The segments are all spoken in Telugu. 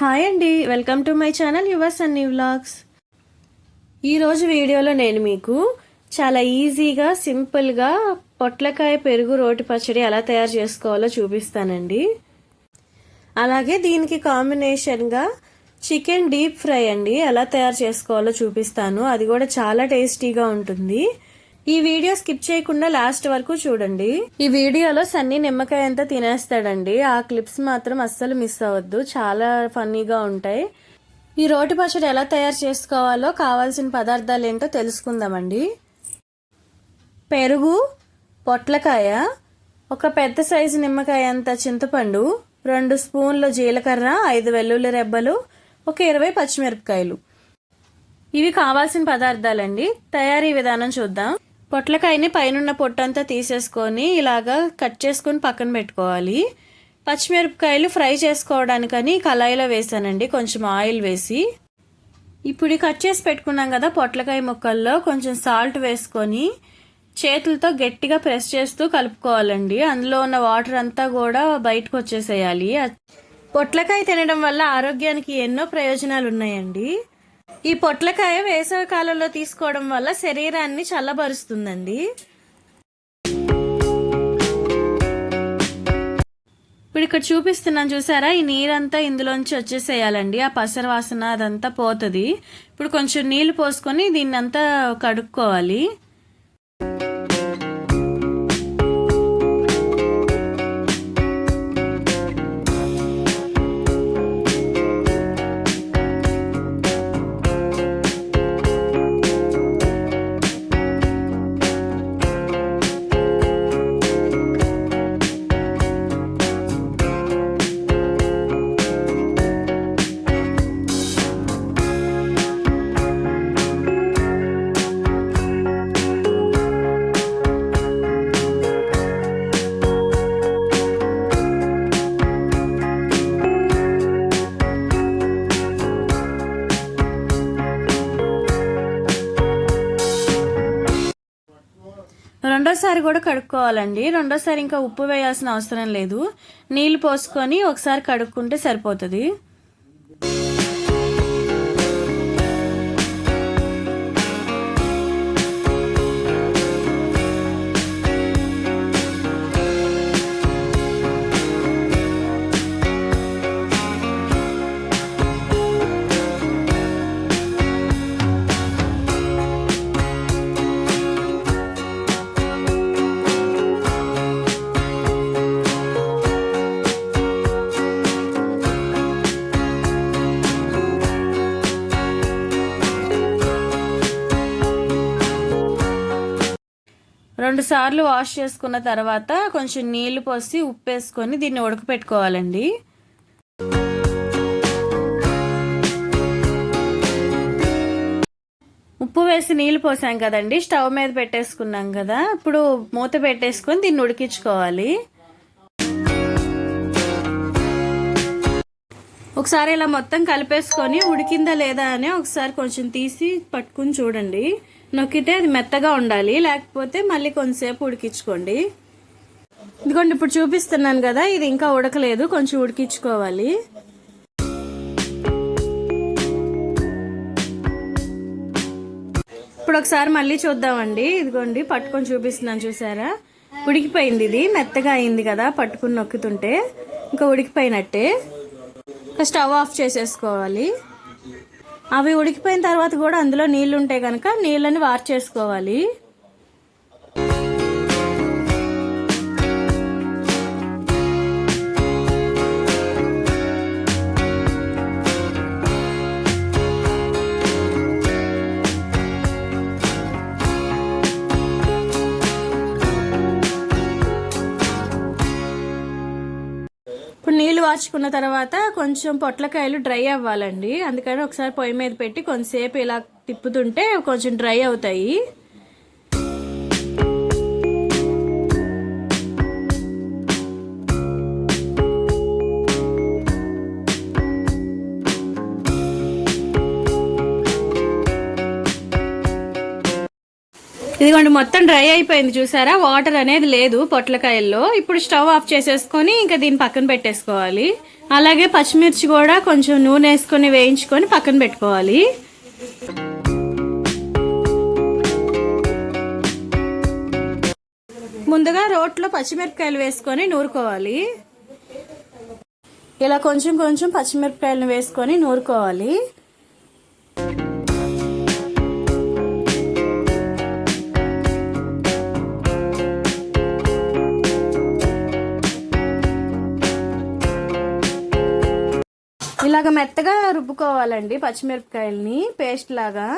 హాయ్ అండి welcome to my channel your Sunny vlogs. ఈరోజు వీడియోలో నేను మీకు చాలా ఈజీగా సింపుల్గా పొట్లకాయ పెరుగు రోటి పచ్చడి ఎలా తయారు చేసుకోవాలో చూపిస్తానండి. అలాగే దీనికి కాంబినేషన్గా చికెన్ డీప్ ఫ్రై అండి ఎలా తయారు చేసుకోవాలో చూపిస్తాను. అది కూడా చాలా టేస్టీగా ఉంటుంది. ఈ వీడియో స్కిప్ చేయకుండా లాస్ట్ వరకు చూడండి. ఈ వీడియోలో సన్నీ నిమ్మకాయ అంతా తినేస్తాడండి. ఆ క్లిప్స్ మాత్రం అస్సలు మిస్ అవ్వద్దు. చాలా ఫన్నీగా ఉంటాయి. ఈ రోటి పచ్చడి ఎలా తయారు చేసుకోవాలో కావాల్సిన పదార్థాలు ఏంటో తెలుసుకుందామండి. పెరుగు పొట్లకాయ ఒక పెద్ద సైజు నిమ్మకాయ అంత చింతపండు రెండు స్పూన్లు జీలకర్ర ఐదు వెల్లుల్లి రెబ్బలు ఒక ఇరవై పచ్చిమిరపకాయలు. ఇవి కావాల్సిన పదార్థాలండి. తయారీ విధానం చూద్దాం. పొట్లకాయని పైనున్న పొట్టంతా తీసేసుకొని ఇలాగా కట్ చేసుకొని పక్కన పెట్టుకోవాలి. పచ్చిమిరపకాయలు ఫ్రై చేసుకోవడానికని కళాయిలో వేసానండి. కొంచెం ఆయిల్ వేసి. ఇప్పుడు కట్ చేసి పెట్టుకున్నాం కదా పొట్లకాయ ముక్కల్లో కొంచెం సాల్ట్ వేసుకొని చేతులతో గట్టిగా ప్రెస్ చేస్తూ కలుపుకోవాలండి. అందులో ఉన్న వాటర్ అంతా కూడా బయటకు వచ్చేసేయాలి. పొట్లకాయ తినడం వల్ల ఆరోగ్యానికి ఎన్నో ప్రయోజనాలు ఉన్నాయండి ఈ పొట్లకాయ వేసవి కాలంలో తీసుకోవడం వల్ల శరీరాన్ని చల్లబరుస్తుందండి. ఇప్పుడు ఇక్కడ చూపిస్తున్నాను చూసారా? ఈ నీరంతా ఇందులోంచి వచ్చేసేయాలండి. ఆ పసర వాసన అదంతా పోతుంది. ఇప్పుడు కొంచెం నీళ్ళు పోసుకొని దీన్నంతా కడుక్కోవాలి. రెండోసారి కూడా కడుక్కోవాలండి. రెండోసారి ఇంకా ఉప్పు వేయాల్సిన అవసరం లేదు. నీళ్ళు పోసుకొని ఒకసారి కడుక్కుంటే సరిపోతుంది. రెండు సార్లు వాష్ చేసుకున్న తర్వాత కొంచెం నీళ్ళు పోసి ఉప్పు వేసుకొని దీన్ని ఉడకపెట్టుకోవాలండి. ఉప్పు వేసి నీళ్ళు పోసాం కదండి స్టవ్ మీద పెట్టేసుకున్నాం కదా ఇప్పుడు మూత పెట్టేసుకొని దీన్ని ఉడికించుకోవాలి. ఒకసారి ఇలా మొత్తం కలిపేసుకొని ఉడికిందా లేదా అని ఒకసారి కొంచెం తీసి పట్టుకుని చూడండి. నొక్కితే అది మెత్తగా ఉండాలి. లేకపోతే మళ్ళీ కొంతసేపు ఉడికించుకోండి. ఇదిగోండి ఇప్పుడు చూపిస్తున్నాను కదా ఇది ఇంకా ఉడకలేదు. కొంచెం ఉడికించుకోవాలి. ఇప్పుడు ఒకసారి మళ్ళీ చూద్దామండి. ఇదిగోండి పట్టుకొని చూపిస్తున్నాను చూసారా? ఉడికిపోయింది ఇది. మెత్తగా అయింది కదా పట్టుకుని నొక్కుతుంటే. ఇంకా ఉడికిపోయినట్టే. స్టవ్ ఆఫ్ చేసేసుకోవాలి. అవి ఉడికిపోయిన తర్వాత కూడా అందులో నీళ్ళు ఉంటే కనుక నీళ్ళని వార్చేసుకోవాలి. కాచుకున్న తర్వాత కొంచెం పొట్లకాయలు డ్రై అవ్వాలండి. అందుకని ఒకసారి పొయ్యి మీద పెట్టి కొంతసేపు ఇలా తిప్పుతుంటే కొంచెం డ్రై అవుతాయి. ఇదిగోండి మొత్తం డ్రై అయిపోయింది చూసారా? వాటర్ అనేది లేదు పొట్లకాయల్లో. ఇప్పుడు స్టవ్ ఆఫ్ చేసేసుకొని ఇంకా దీన్ని పక్కన పెట్టేసుకోవాలి. అలాగే పచ్చిమిర్చి కూడా కొంచెం నూనె వేసుకొని వేయించుకొని పక్కన పెట్టుకోవాలి. ముందుగా రోట్లో పచ్చిమిరపకాయలు వేసుకొని నూరుకోవాలి. ఇలా కొంచెం కొంచెం పచ్చిమిరపకాయలను వేసుకొని నూరుకోవాలి. ఇలాగ మెత్తగా రుబ్బుకోవాలండి పచ్చిమిరపకాయలని పేస్ట్ లాగా.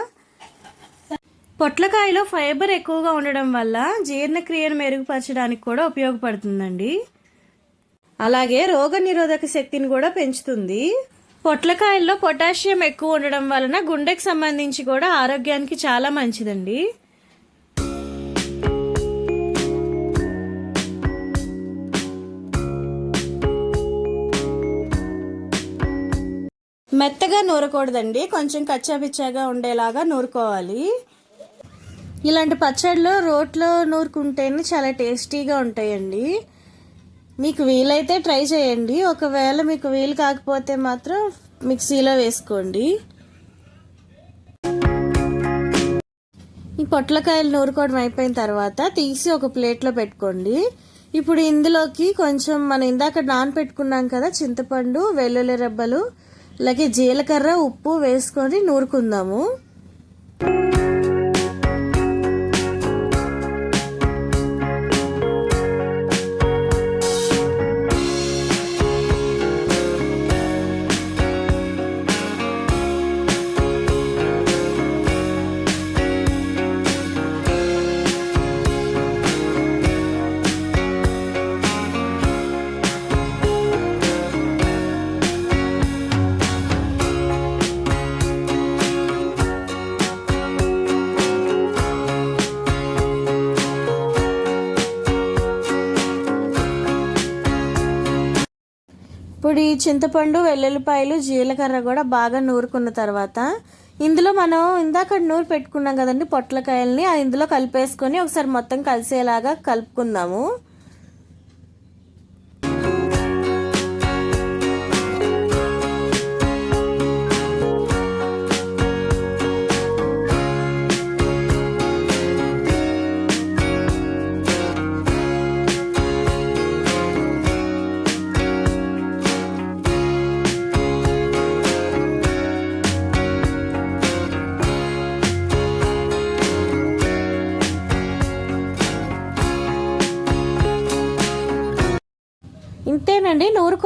పొట్లకాయలో ఫైబర్ ఎక్కువగా ఉండడం వల్ల జీర్ణక్రియను మెరుగుపరచడానికి కూడా ఉపయోగపడుతుందండి. అలాగే రోగ నిరోధక శక్తిని కూడా పెంచుతుంది. పొట్లకాయల్లో పొటాషియం ఎక్కువ ఉండడం వలన గుండెకి సంబంధించి కూడా ఆరోగ్యానికి చాలా మంచిదండి. మెత్తగా నూరకూడదండి. కొంచెం కచ్చాపిచ్చాగా ఉండేలాగా నూరుకోవాలి. ఇలాంటి పచ్చళ్ళు రోట్లో నూరుకుంటేనే చాలా టేస్టీగా ఉంటాయండి. మీకు వీలైతే ట్రై చేయండి. ఒకవేళ మీకు వీలు కాకపోతే మాత్రం మిక్సీలో వేసుకోండి. ఈ పొట్లకాయలు నూరుకోవడం అయిపోయిన తర్వాత తీసి ఒక ప్లేట్లో పెట్టుకోండి. ఇప్పుడు ఇందులోకి కొంచెం మనం ఇందాక నానబెట్టుకున్నాం కదా చింతపండు వెల్లుల్లి రెబ్బలు అలాగే జీలకర్ర ఉప్పు వేసుకొని నూరుకుందాము. ఇప్పుడు ఈ చింతపండు వెల్లుల్లిపాయలు జీలకర్ర కూడా బాగా నూరుకున్న తర్వాత ఇందులో మనం ఇందాక నూరు పెట్టుకున్నాం కదండి పొట్లకాయల్ని అది ఇందులో కలిపేసుకొని ఒకసారి మొత్తం కలిసేలాగా కలుపుకుందాము.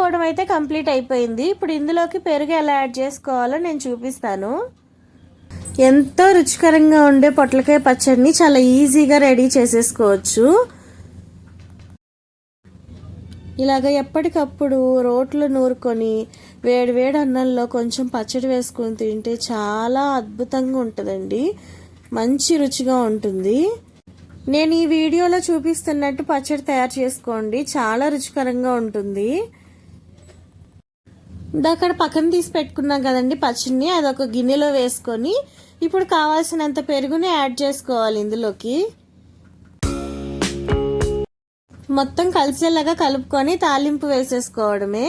ఇంతేనండి అయితే కంప్లీట్ అయిపోయింది. ఇప్పుడు ఇందులోకి పెరుగు ఎలా యాడ్ చేసుకోవాలో నేను చూపిస్తాను. ఎంతో రుచికరంగా ఉండే పొట్లకాయ పచ్చడిని చాలా ఈజీగా రెడీ చేసేసుకోవచ్చు. ఇలాగ ఎప్పటికప్పుడు రోట్లు నూరుకొని వేడి వేడి అన్నంలో కొంచెం పచ్చడి వేసుకొని తింటే చాలా అద్భుతంగా ఉంటుందండి. మంచి రుచిగా ఉంటుంది. నేను ఈ వీడియోలో చూపిస్తున్నట్టు పచ్చడి తయారు చేసుకోండి. చాలా రుచికరంగా ఉంటుంది. అక్కడ పక్కన తీసి పెట్టుకున్నాం కదండి పచ్చడిని అదొక గిన్నెలో వేసుకొని ఇప్పుడు కావాల్సినంత పెరుగుని యాడ్ చేసుకోవాలి ఇందులోకి. మొత్తం కలిసేలాగా కలుపుకొని తాలింపు వేసేసుకోవడమే.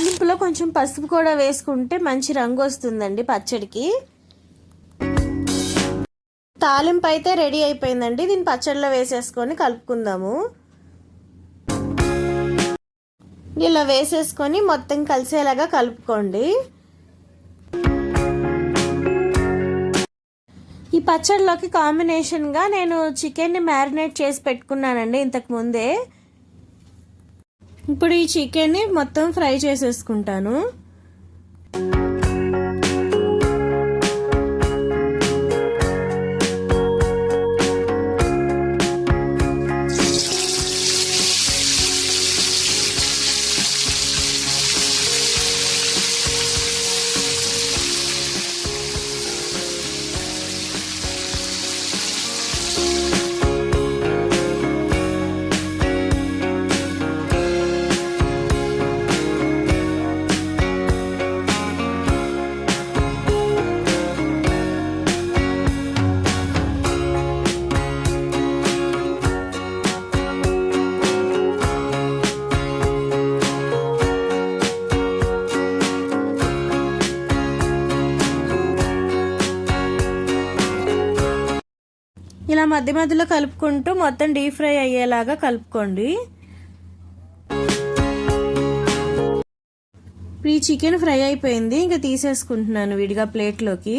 తాలింపులో కొంచెం పసుపు కూడా వేసుకుంటే మంచి రంగు వస్తుందండి పచ్చడికి. తాలింపు అయితే రెడీ అయిపోయిందండి. దీన్ని పచ్చడిలో వేసేసుకొని కలుపుకుందాము. ఇలా వేసేసుకొని మొత్తం కలిసేలాగా కలుపుకోండి. ఈ పచ్చడిలోకి కాంబినేషన్గా నేను చికెన్ని మ్యారినేట్ చేసి పెట్టుకున్నానండి ఇంతకు ముందే. ఇప్పుడు ఈ చికెన్ని మొత్తం ఫ్రై చేసేసుకుంటాను. ఇలా మధ్య మధ్యలో కలుపుకుంటూ మొత్తం డీప్ ఫ్రై అయ్యేలాగా కలుపుకోండి. ఈ చికెన్ ఫ్రై అయిపోయింది. ఇంకా తీసేసుకుంటున్నాను విడిగా ప్లేట్లోకి.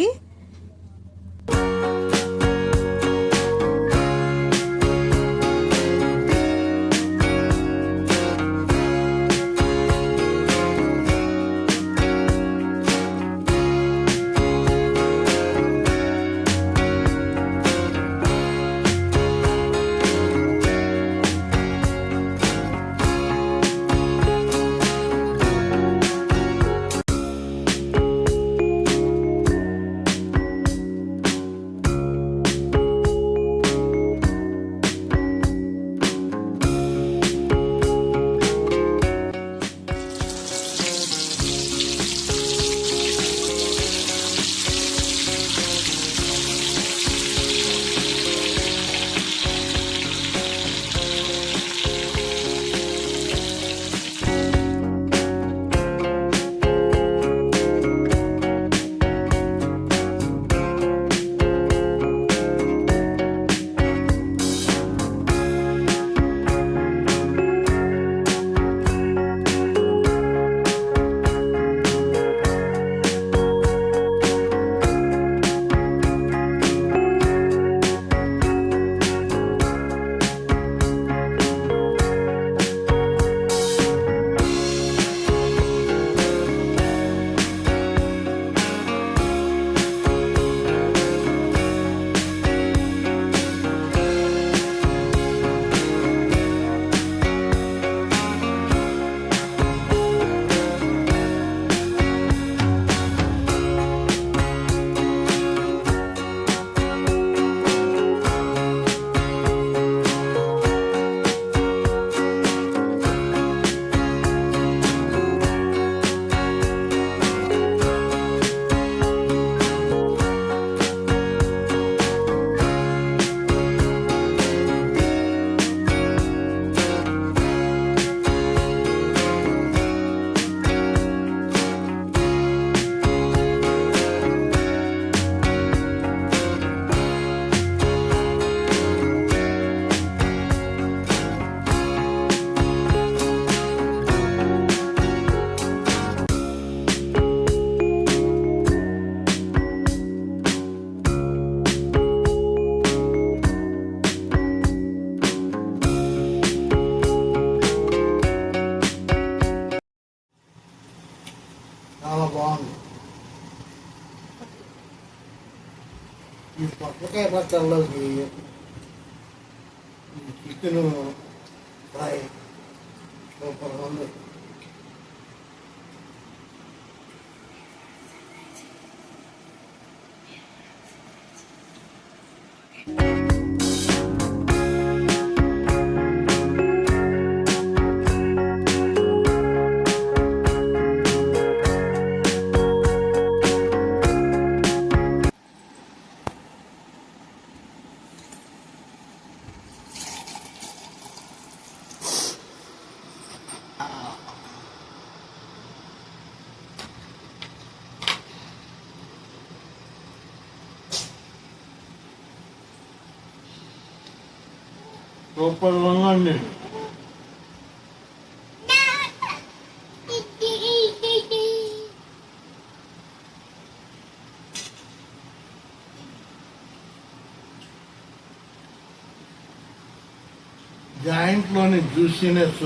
పొట్లకాయ పచ్చళ్ళలోకి ఈ చికెన్ ఫ్రై సూపర్ ఉంది సూపర్ ఉందండి జాయింట్లోని జ్యూసీనెస్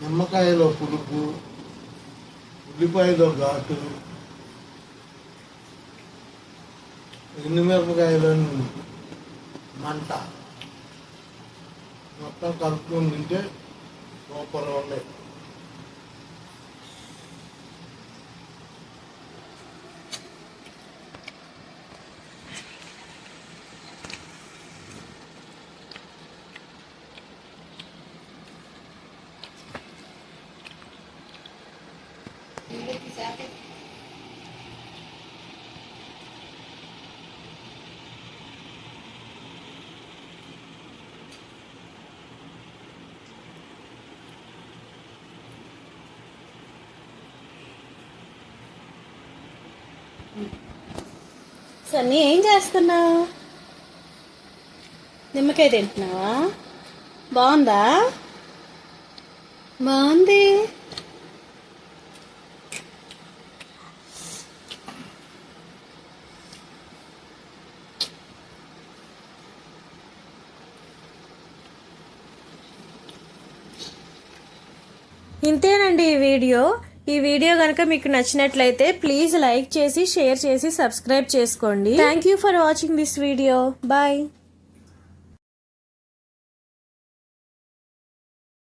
నిమ్మకాయలో పులుపు ఉల్లిపాయలో ఘాటు ఎండుమిరపకాయలోని మంట. మొత్తం కలుపుకొని తింటే సూపర్ ఉండే సన్నీ ఏం చేస్తున్నావు? నిమ్మకాయ తింటున్నావా? బాగుందా? బాగుంది. ఇంతేనండి ఈ వీడియో. ఈ వీడియో కనుక మీకు నచ్చినట్లయితే ప్లీజ్ లైక్ చేసి షేర్ చేసి సబ్స్క్రైబ్ చేసుకోండి. Thank you for watching this video bye